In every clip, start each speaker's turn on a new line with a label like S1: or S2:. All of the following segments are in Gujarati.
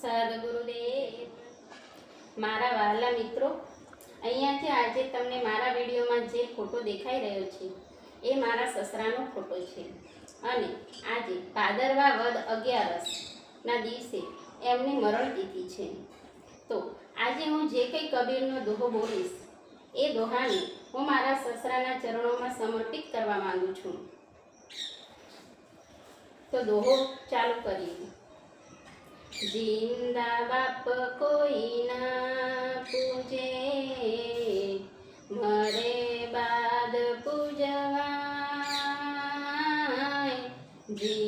S1: સદગુરુદેવ. મારા વહાલા મિત્રો, અહીંયાથી આજે તમને મારા વિડીયોમાં જે ફોટો દેખાઈ રહ્યો છે, એ મારા સસરાનો ફોટો છે. અને આજે ભાદરવા વદ અગિયારસના દિવસે એમની મરણ તિથિ છે. તો આજે હું જે કંઈ કબીરનો દોહો બોલીશ, એ દોહાને હું મારા સસરાના ચરણોમાં સમર્પિત કરવા માગું છું. તો દોહો ચાલુ કરીએ. જિંદા બાપ કોઈ ના પૂજે મરે બાદ પૂજવાય જિંદા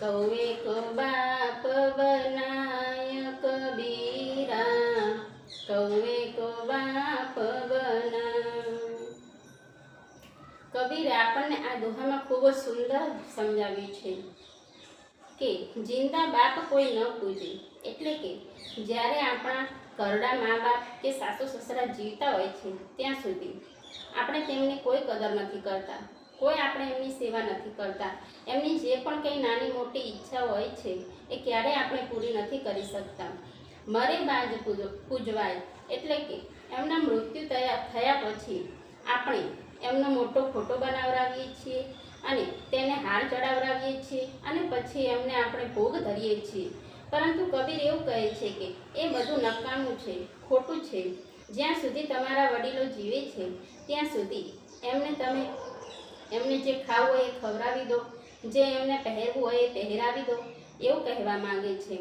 S1: કૌવે ક બાપ બનાય કબીરા કૌએ બાપ બના કબીરે આપણને આ દોહામાં ખૂબ જ સુંદર સમજાવ્યું છે કે જિંદા બાપ કોઈ ન પૂજે. એટલે કે જ્યારે આપણા ઘરડા મા બાપ કે સાસુ સસરા જીવતા હોય છે, ત્યાં સુધી આપણે તેમની કોઈ કદર નથી કરતા. કોઈ આપણે એમની સેવા નથી કરતા. એમની જે પણ કંઈ નાની મોટી ઈચ્છા હોય છે, એ ક્યારેય આપણે પૂરી નથી કરી શકતા. મરે બાજ પૂજવાય એટલે કે એમના મૃત્યુ થયા પછી આપણે એમનો મોટો ફોટો બનાવરાવીએ છીએ અને તેને હાર ચડાવરાવીએ છીએ અને પછી એમને આપણે ભોગ ધરીએ છીએ. પરંતુ કબીર એવું કહે છે કે એ બધું નકામું છે, ખોટું છે. જ્યાં સુધી તમારા વડીલો જીવે છે, ત્યાં સુધી એમને તમે એમને જે ખાવું હોય એ ખવડાવી દો, જે એમને પહેરવું હોય એ પહેરાવી દો, એવું કહેવા માંગે છે.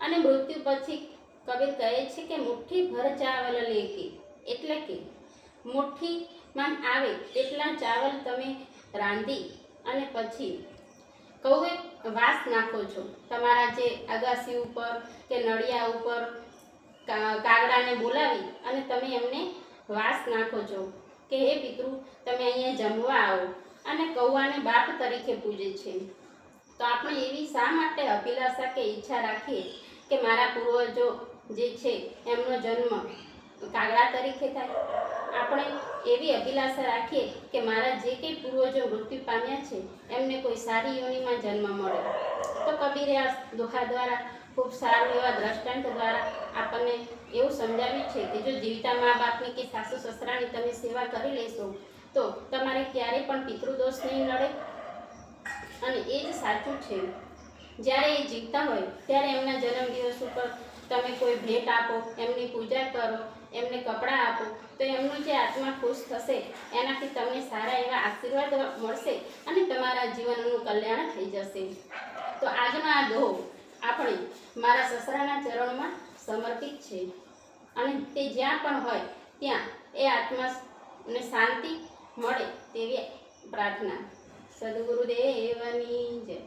S1: અને મૃત્યુ પછી કબીર કહે છે કે મુઠ્ઠી ભર ચાવલ લેકે એટલે કે મુઠ્ઠીમાં આવે તેટલા ચાવલ તમે રાંધી અને પછી કૌવે વાસ નાખો છો. તમારા જે અગાસી ઉપર કે નળિયા ઉપર કાગડાને બોલાવી અને તમે એમને વાસ નાખો છો. કે, હે પિતૃ, તમે અહીંયા જમવા આવો. અને કૌવાને બાપ તરીકે પૂજે છે. તો આપણે એવી શા માટે અભિલાષા કે ઈચ્છા રાખીએ કે મારા પૂર્વજો જે છે, એમનો જન્મ કાગડા તરીકે થાય? આપણે એવી અભિલાષા રાખીએ કે મારા જે કંઈ પૂર્વજો મૃત્યુ પામ્યા છે, એમને કોઈ સારી યોનિમાં જન્મ મળે. તો કબીરે આ દોહા દ્વારા ખૂબ સારું એવા દ્રષ્ટાંત દ્વારા આપણને એવું સમજાવ્યું છે કે જો જીવતા મા બાપની કે સાસુ સસરાની તમે સેવા કરી લેશો, તો તમારે ક્યારેય પણ પિતૃદોષ નહીં નડે. અને એ જ સાચું છે. જ્યારે એ જીવતા હોય, ત્યારે એમના જન્મદિવસ ઉપર તમે કોઈ ભેટ આપો, એમની પૂજા કરો, એમને કપડાં આપો, તો એમનું જે આત્મા ખુશ થશે, એનાથી તમને સારા એવા આશીર્વાદ મળશે અને તમારા જીવનનું કલ્યાણ થઈ જશે. તો આજનો આ દોહો આપણે મારા સસરાના ચરણમાં સમર્પિત છે. અને તે જ્યાં પણ હોય, ત્યાં એ આત્માને શાંતિ મળે તેવી પ્રાર્થના. સદગુરુદેવની જય.